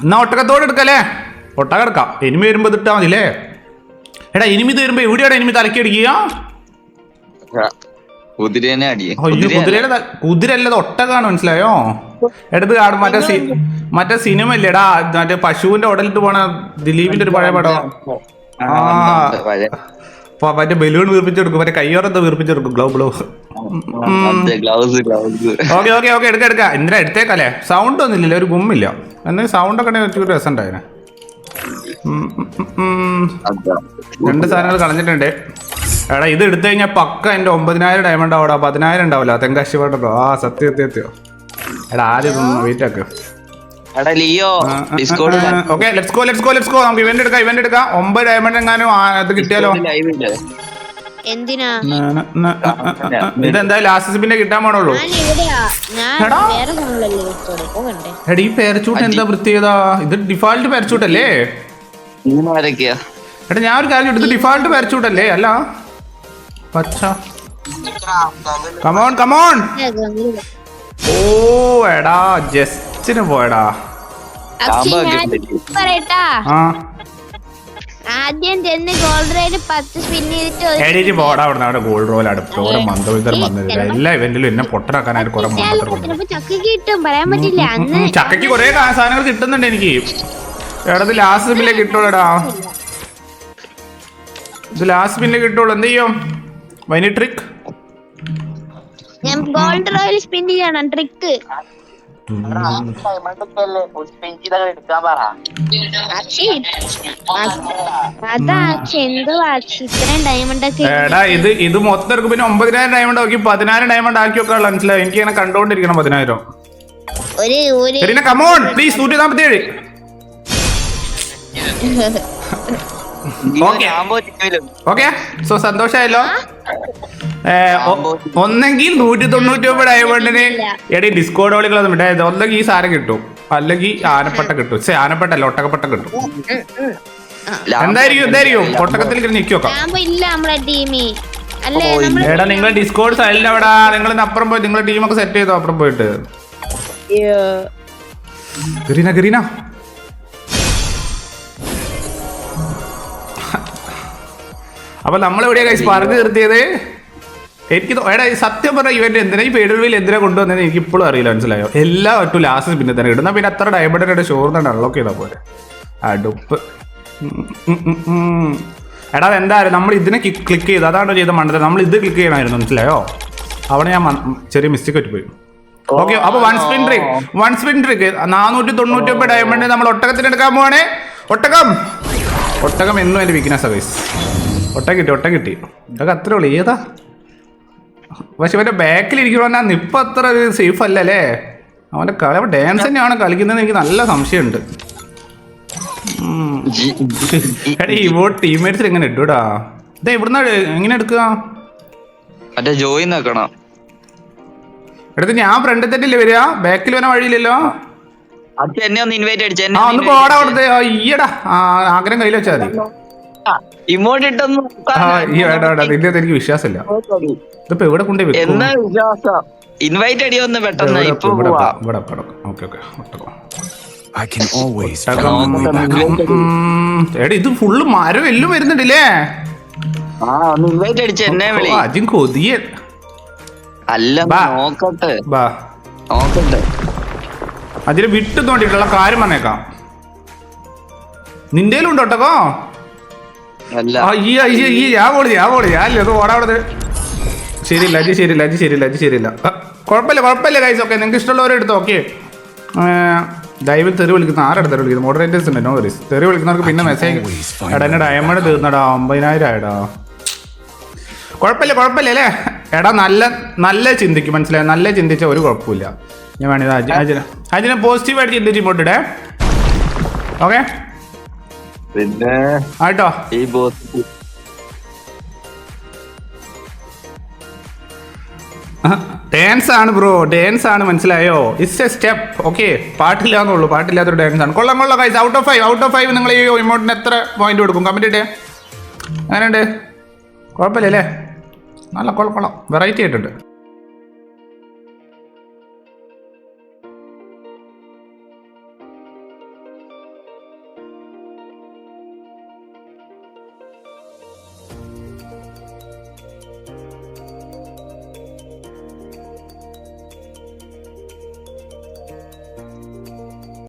എന്നാ ഒട്ടകത്തോട് എടുക്കല്ലേ ഒട്ടകം എടുക്കാം എനിമി വരുമ്പോ ഇട്ടാ മതില്ലേ എടാ എനിമി വരുമ്പോ എവിടെയാണ് എനിമി തലക്കി അടിക്കുക കുതിരയുടെ കുതിരല്ലത് ഒട്ടകാണ് മനസ്സിലായോ എടുത്ത് കാണും മറ്റേ സി മറ്റേ സിനിമ ഇല്ലേടാ മറ്റേ പശുവിന്റെ ഉടലിട്ട് പോണ ദിലീപിന്റെ ഒരു പഴയ പടം ആ. അപ്പൊ മറ്റേ ബലൂൺ വീർപ്പിച്ചെടുക്കും മറ്റേ കയ്യോറത്ത് വീർപ്പിച്ചെടുക്കും glove glove. Gloves gloves. Okay okay okay എടുക്ക എടുക്ക. ഇന്ദ്ര എടുത്തേക്കല്ലേ? സൗണ്ട് ഒന്നുമില്ല ഒരു ഗുമ്മില്ല. എന്നാൽ സൗണ്ട് ഒക്കെ ഒരു രസം ഉണ്ടായിനെ. രണ്ട് സാധനങ്ങൾ കളഞ്ഞിട്ടുണ്ട്. എടാ ഇത് എടുത്തു കഴിഞ്ഞാൽ പക്ക എന്റെ ഒമ്പതിനായിരം ഡയമണ്ട് ആവടാ. പതിനായിരം ഉണ്ടാവില്ല തെങ്കാശി പാട്ടോ ആ സത്യം എടാ ആദ്യം വെയിറ്റ് ആക്ക്. എടാ Leo Discord okay let's go let's go let's go നമുക്ക് ഇവന്റ് എടുക്കാം ഇവന്റ് എടുക്കാം. ഒമ്പത് ഡയമണ്ട് എങ്ങാനും അത് കിട്ടിയാലോ? എന്തിനാ. ഇതെന്തായാലും ലാസ്റ്റ് കിട്ടാൻ പോണുള്ളൂ. ഞാൻ എവിടെയാ ഞാൻ എടാ. ഈ പേരച്ചൂട്ട് എന്താ പ്രത്യേകത ഇത് ഡിഫാൾട്ട് ആരൊക്കെയാ എടാ ഞാൻ ഒരു കാര്യം ഡിഫാൾട്ട് പേരച്ചൂട്ടല്ലേ അല്ല? പച്ച. കമോൺ കമോൺ ഓ എടാ ജസ്റ്റിന് പോയടാ. പറയട്ടാ. ആ. ആദ്യം ചെന്ന് ഗോൾഡ് റോയിൽ പത്ത് സ്പിൻ ചെയ്തിട്ട് പോടാ അവിടെ അവിടെ ഗോൾഡ് റോയിൽ അടുത്ത്. ഓരോ മന്ദവിതർ വന്നില്ല എല്ലാ ഇവന്റിലും എന്നെ പൊട്ടനാക്കാനായിട്ട് കുറെ ചിലപ്പോ കിട്ടും. പറയാൻ പറ്റില്ല. അന്ന് ചക്കയ്ക്ക് കുറെ സാധനങ്ങൾ കിട്ടുന്നുണ്ട് എനിക്ക്. എടാ ലാസ്റ്റ് സ്പില്ലേ കിട്ടുള്ളൂടാ. ഇത് ലാസ്റ്റ് സ്പില്ലേ കിട്ടുള്ളൂ. എന്ത് ചെയ്യും? വൈനി ട്രിക്ക് ഞാൻ ഗോൾഡ് റോയിൽ സ്പിൻ ചെയ്യണം. ട്രിക്ക് എടാ ഇത് ഇത് മൊത്തം എടുക്കും പിന്നെ ഒമ്പതിനായിരം ഡയമണ്ട് ആക്കി പതിനായിരം ഡയമണ്ട് ആക്കി ഒക്കെ മനസ്സിലായി? എനിക്ക് ഇങ്ങനെ കണ്ടോണ്ടിരിക്കണം പതിനായിരം. ഒരു ഒരു കമോൺ പ്ലീസ് നൂറ്റി നാപ്പത്തി ഏഴ്. ഓക്കെ സോ ഒ- ഒന്നെങ്കിൽ നൂറ്റി തൊണ്ണൂറ്റി ഒമ്പത് ഡയമണ്ടിന് എടി ഡിസ്കോഡ് ഓളികളൊന്നും വിടായത് ഒന്നെങ്കിൽ ഈ സാധനം കിട്ടും. അല്ലെങ്കിൽ ആനപ്പട്ട കിട്ടും. ചേ ആനപ്പട്ടല്ല ഒട്ടകപ്പട്ട കിട്ടും. എന്തായിരിക്കും എന്തായിരിക്കും? ഒട്ടകത്തിൽ നിൽക്കി നോക്കാം ലാമ്പോ നമ്മളെ ടീമി അല്ലേ എടാ നിങ്ങൾ ഡിസ്കോഡ് സൈഡിൽ അവിടെ നിങ്ങൾ അപ്പുറം പോയി നിങ്ങളുടെ ടീമൊക്കെ സെറ്റ് ചെയ്തോ അപ്പുറം പോയിട്ട്? ഗരീന ഗരീന. അപ്പൊ നമ്മൾ എവിടെയാ കഴിച്ച് പറഞ്ഞു നിർത്തിയത്? എനിക്ക് എടാ ഈ സത്യം പറഞ്ഞ ഇവന്റ് എന്തിനാ ഈ പേടുവിൽ എന്തിനാ കൊണ്ടുവന്നത് എനിക്ക് ഇപ്പോഴും അറിയില്ല മനസ്സിലായോ? എല്ലാ ഒട്ടും ലാസ്റ്റ് പിന്നെ തന്നെ ഇടുന്ന പിന്നെ അത്ര ഡയമണ്ടിന്റെ ഷോർന്ന് അൺലോക്ക് ചെയ്താൽ പോലെ അടുപ്പ്. എടാ എന്തായാലും നമ്മൾ ഇതിനെ ക്ലിക്ക് ചെയ്ത്. അതാണോ ചെയ്ത മണ്ടത് നമ്മൾ ഇത് ക്ലിക്ക് ചെയ്യണമായിരുന്നു മനസ്സിലായോ? അവിടെ ഞാൻ ചെറിയ മിസ്റ്റേക്ക് പറ്റിപ്പോയി ഓക്കെ അപ്പൊ one spin trick one spin trick നാനൂറ്റി തൊണ്ണൂറ്റി ഒമ്പത് ഡയമണ്ട് നമ്മൾ ഒട്ടകത്തിന് എടുക്കാൻ പോവാണേ. ഒട്ടകം. ഒട്ടകം എന്നും എന്റെ വീക്ക്നെസ് ഒട്ടം കിട്ടി ഒട്ടം കിട്ടി. ഒട്ടകം അത്രേ ഉള്ളൂ. ഏതാ? പക്ഷെ ഇവന്റെ ബാക്കിൽ ഇരിക്കണമെന്നാ നിപ്പ് അത്ര ഒരു സേഫ് അല്ലല്ലേ? അവന്റെ കളി അവൻ ഡാൻസ് തന്നെയാണ് കളിക്കുന്നത് എനിക്ക് നല്ല സംശയമുണ്ട്. എടാ ഇവോ ടീംമേറ്റ്സിൽ എങ്ങനെ ഇട്ടൂടാ ഇതാ ഇവിടുന്ന് എങ്ങനെ എടുക്കുക? മറ്റേ ജോയിൻ നോക്കണം എടുത്ത് ഞാൻ ഫ്രണ്ടിൽ തന്നെയല്ലേ വരിക? ബാക്കിൽ വന്ന വഴിയില്ലല്ലോ. അത് എന്നെ ഒന്ന് ഇൻവൈറ്റ് അടിച്ചു ആ ഒന്ന് പോടാ അവിടുത്തെ. അയ്യടാ ആഗ്രഹം കയ്യിൽ വെച്ചാൽ മതി. ഇമോട്ട് ഇട്ടൊന്നും ആ ഈ വേണ്ട വേണ്ട നിന്റെ എനിക്ക് വിശ്വാസമില്ല. ഇതിപ്പോ എവിടെ കൊണ്ടേ വെക്കും? എന്നാ വിശ്വാസം? ഇൻവൈറ്റ് അടിയൊന്ന് പെട്ടെന്ന് ഇവിടെ ഇപ്പൊ ഇവിടെ പോവാ. ഇവിടെ okay okay I can always find my way back. എടാ ഇത് ഫുള്ള് മരം എല്ലാം വരുന്നുണ്ടല്ലേ? ആ ഒന്ന് ഇൻവൈറ്റ് അടിച്ച എന്നെ വിളി. ഓ, അജിൻ കൊതിയ. അല്ല ബാ. നോക്കട്ടെ. ബാ. നോക്കട്ടെ. അതിന് വിട്ട് തോണ്ടിട്ടുള്ള കാര്യം പറഞ്ഞേക്കാം. നിന്റെ ഉണ്ടോ ഞാൻ പോളി ഞാൻ പോളി ഞാൻ ഇത് ഓടാ അവിടെ ശരിയില്ല അജി ശരിയില്ല അജി ശരിയില്ല അജി ശരിയില്ല. കുഴപ്പമില്ല കുഴപ്പമില്ല കൈസ് ഓക്കെ നിങ്ങൾക്ക് ഇഷ്ടമുള്ളവരെ എടുത്തോ ഓക്കെ ദൈവം തെറി വിളിക്കുന്ന ആരെടുത്ത് തെറി വിളിക്കുന്നത് മോഡറേറ്റേഴ്സ് ഉണ്ട് നോ വരീസ് തെറി വിളിക്കുന്നവർക്ക് പിന്നെ മെസ്സേജ് എടാ എന്നെ ഡയമണ്ട് തീർന്നടാ അമ്പതിനായിരം ആയടാ. കുഴപ്പമില്ല കുഴപ്പമില്ല അല്ലേ? എടാ നല്ല നല്ല ചിന്തിക്കും മനസ്സിലായി? നല്ല ചിന്തിച്ച ഒരു കുഴപ്പമില്ല. ഞാൻ വേണത് അജി അജിനെ അജിനെ പോസിറ്റീവായിട്ട് ചിന്തിച്ച് ഇങ്ങോട്ടിടെ ഓക്കെ പിന്നെ ആട്ടോ ഈ ബോസ് ഡാൻസ് ആണ് ബ്രോ ഡാൻസ് ആണ് മനസ്സിലായോ? ഇറ്റ്സ് എ സ്റ്റെപ്പ് ഓക്കെ പാട്ടില്ല എന്നുള്ളൂ പാട്ടില്ലാത്തൊരു ഡാൻസ് ആണ്. കൊള്ളാം കൊള്ളാം കൈസ് out of five out of five നിങ്ങൾ ഈ ഇമോട്ടിന് എത്ര പോയിന്റ് കൊടുക്കും? കമന്റ് ഇട്ടേ അങ്ങനെയുണ്ട് കുഴപ്പമില്ല അല്ലേ നല്ല കൊള്ളാം കൊള്ളാം. വെറൈറ്റി ആയിട്ടുണ്ട്.